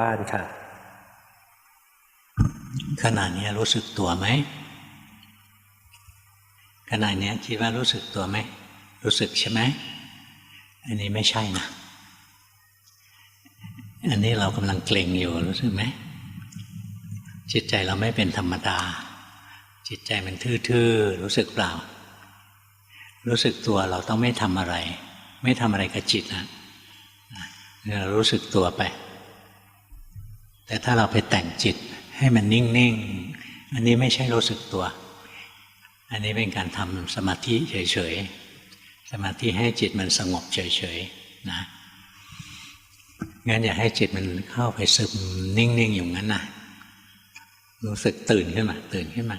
บ้านค่ะ ขณะนี้รู้สึกตัวไหมขณะนี้คิดว่ารู้สึกตัวไหมรู้สึกใช่ไหมอันนี้ไม่ใช่นะอันนี้เรากำลังเกร็งอยู่รู้สึกไหมจิตใจเราไม่เป็นธรรมดา จิตใจมันทื่อๆรู้สึกเปล่า รู้สึกตัวเราต้องไม่ทำอะไร ไม่ทำอะไรกับจิตนะเรารู้สึกตัวไป แต่ถ้าเราไปแต่งจิตให้มันนิ่งๆ อันนี้ไม่ใช่รู้สึกตัว อันนี้เป็นการทำสมาธิเฉยๆ สมาธิให้จิตมันสงบเฉยๆ นะงั้นอย่าให้จิตมันเข้าไปซึมนิ่งๆ อยู่งั้นนะรู้สึกตื่นขึ้นมา ตื่นขึ้นมา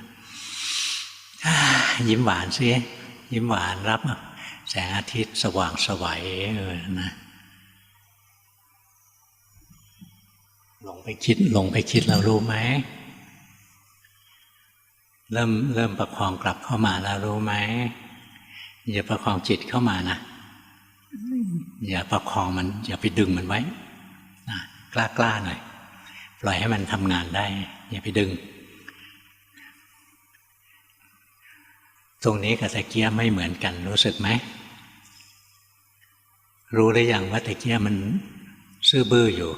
ยิ้มหวานสิยิ้มหวานรับแสงอาทิตย์สว่างสวัยเออนะ หลงไปคิดหลงไปคิดเรารู้ไหมเริ่มเริ่มประคองกลับเข้ามาแล้วรู้ไหมอย่าประคองจิตเข้ามานะอย่าประคองมัน อย่าไปดึงมันไว้นะกล้ากล้าหน่อยปล่อยให้มันทำงานได้ อย่าไปดึง ตรงนี้กับตะเกียไม่เหมือนกันรู้สึกไหมรู้ได้ยังว่าตะเกียมันซื่อบื้ออยู่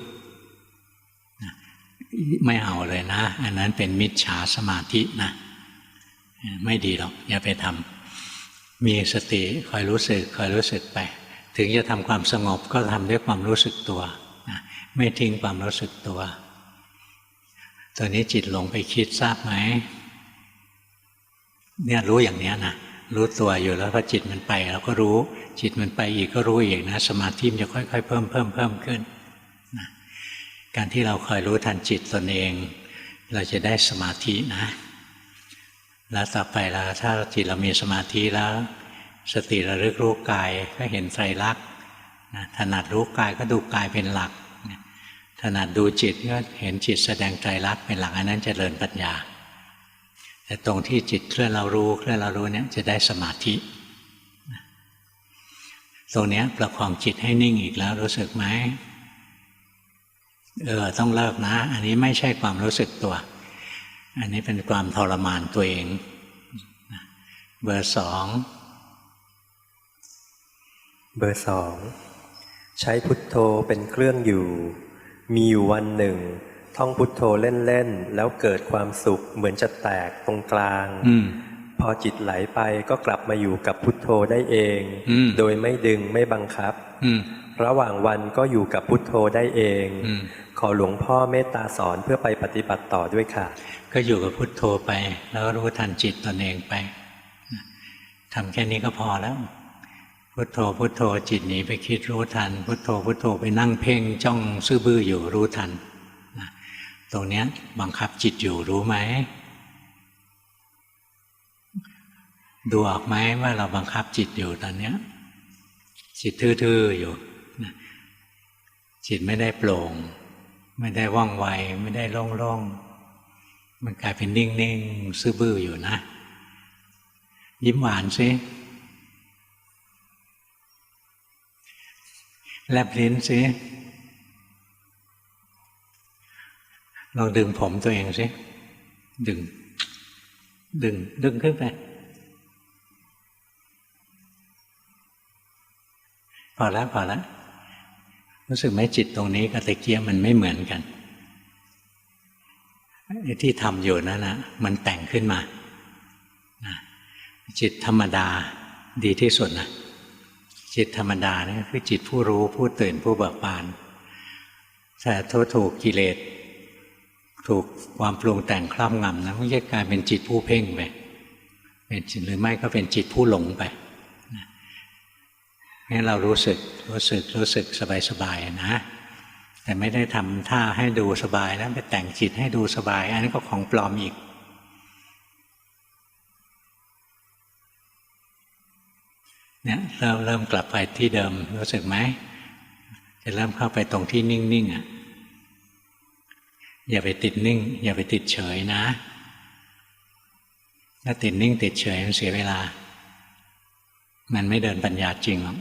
ไม่เอาเลยนะ อันนั้นเป็นมิจฉาสมาธินะ ไม่ดีหรอก อย่าไปทำมีสติคอยรู้สึกคอยรู้สึกไป ถึงจะทำความสงบก็ทำด้วยความรู้สึกตัวนะไม่ทิ้งความรู้สึกตัว ตัวนี้จิตหลงไปคิดทราบไหมเนี่ยรู้อย่างนี้นะรู้ตัวอยู่แล้วพอจิตมันไปเราก็รู้ จิตมันไปอีกก็รู้อีกนะ สมาธิมันจะค่อย ๆ เพิ่มเพิ่มเพิ่มขึ้นน การที่เราคอยรู้ทันจิตตนเอง เราจะได้สมาธินะ แล้วต่อไปเราถ้าจิตเรามีสมาธิแล้ว สติระลึกรู้กายก็เห็นไตรลักษณ์ถนัดรู้กายก็ดูกายเป็นหลัก ถนัดดูจิตก็เห็นจิตแสดงไตรลักษณ์เป็นหลักอันนั้นจเจริญปัญญา แต่ตรงที่จิตเคลื่อนเรารู้เคลื่อนเรารู้เนี่ยจะได้สมาธิตรงนี้ประคองจิตให้นิ่งอีกแล้วรู้สึกไหม เออต้องเลิกนะ อันนี้ไม่ใช่ความรู้สึกตัว อันนี้เป็นความทรมานตัวเอง เบอร์สองเบอร์สองใช้พุทโธเป็นเครื่องอยู่ มีอยู่วันหนึ่ง ท่องพุทโธเล่นๆแล้วเกิดความสุขเหมือนจะแตกตรงกลางอืมพอจิตไหลไปก็กลับมาอยู่กับพุทโธได้เองอืมโดยไม่ดึงไม่บังคับอืม ระหว่างวันก็อยู่กับพุทโธได้เองอืมขอหลวงพ่อเมตตาสอนเพื่อไปปฏิบัติต่อด้วยค่ะ ก็อยู่กับพุทโธไป แล้วรู้ทันจิตตนเองไปทำแค่นี้ก็พอแล้ว พุทโธพุทโธจิตหนีไปคิดรู้ทัน พุทโธพุทโธไปนั่งเพ่งจ้องซื่อบื้ออยู่รู้ทันนะตรงเนี้ยบังคับจิตอยู่รู้ไหมดูออกไหมว่าเราบังคับจิตอยู่ตอนเนี้ยจิตทื่อๆอยู่นะ จิตไม่ได้โปร่ง ไม่ได้ว่องไว ไม่ได้โล่งๆมันกลายเป็นนิ่งๆซื่อบื้ออยู่นะ ยิ้มหวานสิแลบลิ้นสิลองดึงผมตัวเองสิดึง ดึง ดึงขึ้นไปพอแล้วพอแล้ว รู้สึกไหมจิตตรงนี้กับตะเกียบมันไม่เหมือนกันไอ้ที่ทำอยู่นั่นนะมันแต่งขึ้นมา จิตธรรมดาดีที่สุดนะจิตธรรมดาเนี่ยคือจิตผู้รู้ผู้ตื่นผู้เบิกบานแต่ถ้าถูกกิเลสถูกความปรุงแต่งครอบงำนะมันจะกลายเป็นจิตผู้เพ่งไปเป็นจิตหรือไม่ก็เป็นจิตผู้หลงไป งั้นเรารู้สึกรู้สึกรู้สึกสบายๆนะ แต่ไม่ได้ทำท่าให้ดูสบายแล้วไปแต่งจิตให้ดูสบาย อันนี้ก็ของปลอมอีก เนี่ยเริ่มเริ่มกลับไปที่เดิมรู้สึกไหมจะเริ่มเข้าไปตรงที่นิ่งๆอะอย่าไปติดนิ่ง อย่าไปติดเฉยนะ ถ้าติดนิ่งติดเฉยมันเสียเวลา มันไม่เดินปัญญาจริงหรอก